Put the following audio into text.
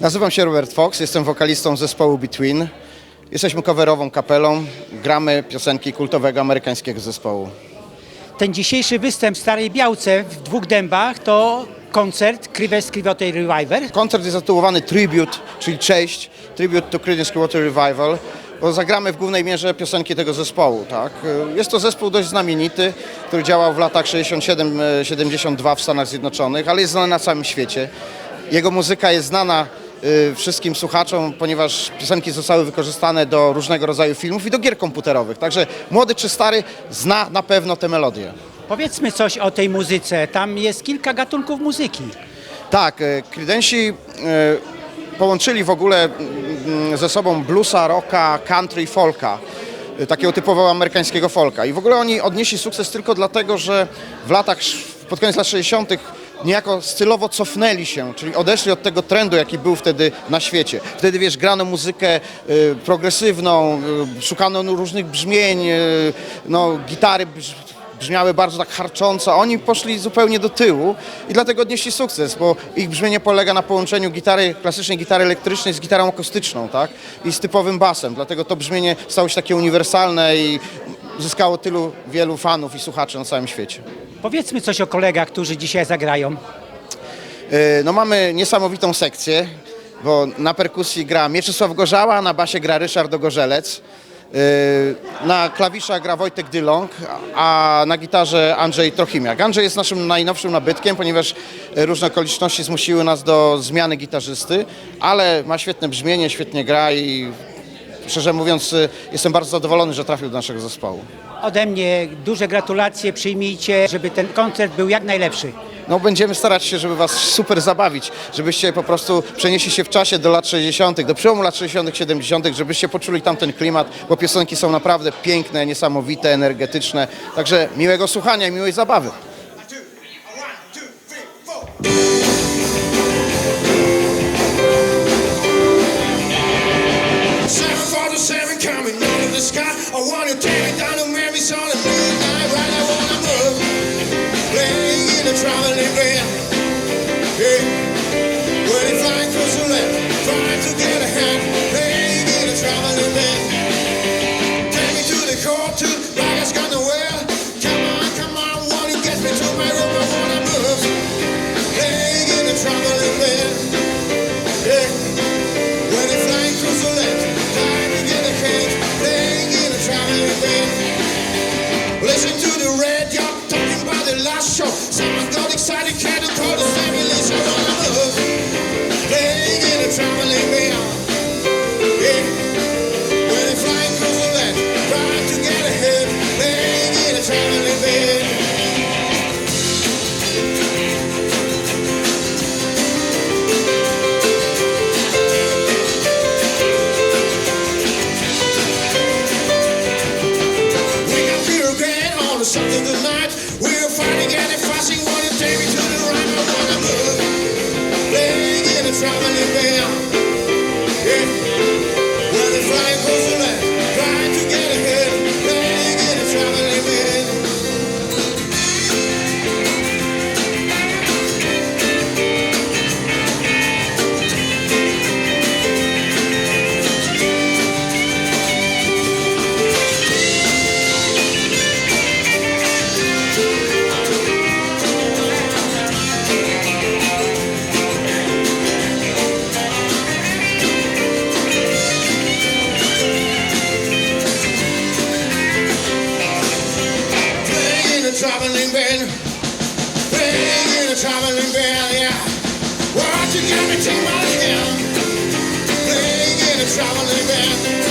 Nazywam się Robert Fox, jestem wokalistą zespołu Between. Jesteśmy coverową kapelą, gramy piosenki kultowego amerykańskiego zespołu. Ten dzisiejszy występ w Starej Białce w dwóch dębach to koncert Creedence Clearwater Revival. Koncert jest zatytułowany Tribute, czyli cześć, Tribute to Creedence Clearwater Revival, bo zagramy w głównej mierze piosenki tego zespołu. Tak? Jest to zespół dość znamienity, który działał w latach 67-72 w Stanach Zjednoczonych, ale jest znany na całym świecie. Jego muzyka jest znana wszystkim słuchaczom, ponieważ piosenki zostały wykorzystane do różnego rodzaju filmów i do gier komputerowych. Także młody czy stary zna na pewno te melodie. Powiedzmy coś o tej muzyce. Tam jest kilka gatunków muzyki. Tak, e, Credenci e, połączyli w ogóle mm, ze sobą bluesa, rocka, country folka. Takiego typowo amerykańskiego folka. I w ogóle oni odnieśli sukces tylko dlatego, że w latach, pod koniec lat 60. niejako stylowo cofnęli się, czyli odeszli od tego trendu, jaki był wtedy na świecie. Wtedy, wiesz, grano muzykę e, progresywną, e, szukano no, różnych brzmień, e, no, gitary brz- brzmiały bardzo tak harcząco, oni poszli zupełnie do tyłu i dlatego odnieśli sukces, bo ich brzmienie polega na połączeniu gitary, klasycznej gitary elektrycznej z gitarą akustyczną, tak? I z typowym basem, dlatego to brzmienie stało się takie uniwersalne i zyskało tylu wielu fanów i słuchaczy na całym świecie. Powiedzmy coś o kolegach, którzy dzisiaj zagrają. Yy, No mamy niesamowitą sekcję, bo na perkusji gra Mieczysław Gorzała, na basie gra Ryszard Ogorzelec, yy, na klawiszach gra Wojtek Dylong, a na gitarze Andrzej Trochimiak. Andrzej jest naszym najnowszym nabytkiem, ponieważ różne okoliczności zmusiły nas do zmiany gitarzysty, ale ma świetne brzmienie, świetnie gra i szczerze mówiąc yy, jestem bardzo zadowolony, że trafił do naszego zespołu. Ode mnie duże gratulacje, przyjmijcie, żeby ten koncert był jak najlepszy. No będziemy starać się, żeby was super zabawić, żebyście po prostu przenieśli się w czasie do lat 60., do przełomu lat 60., 70., żebyście poczuli tamten klimat, bo piosenki są naprawdę piękne, niesamowite, energetyczne. Także miłego słuchania i miłej zabawy. The sky. I wanna take show. Someone got excited, cat and called the same. We're fighting and fussing. Wanna take me to the right? Wanna move. Playing in a traveling band. traveling band, yeah. Why'd you give me to my hand? Playing in a traveling band.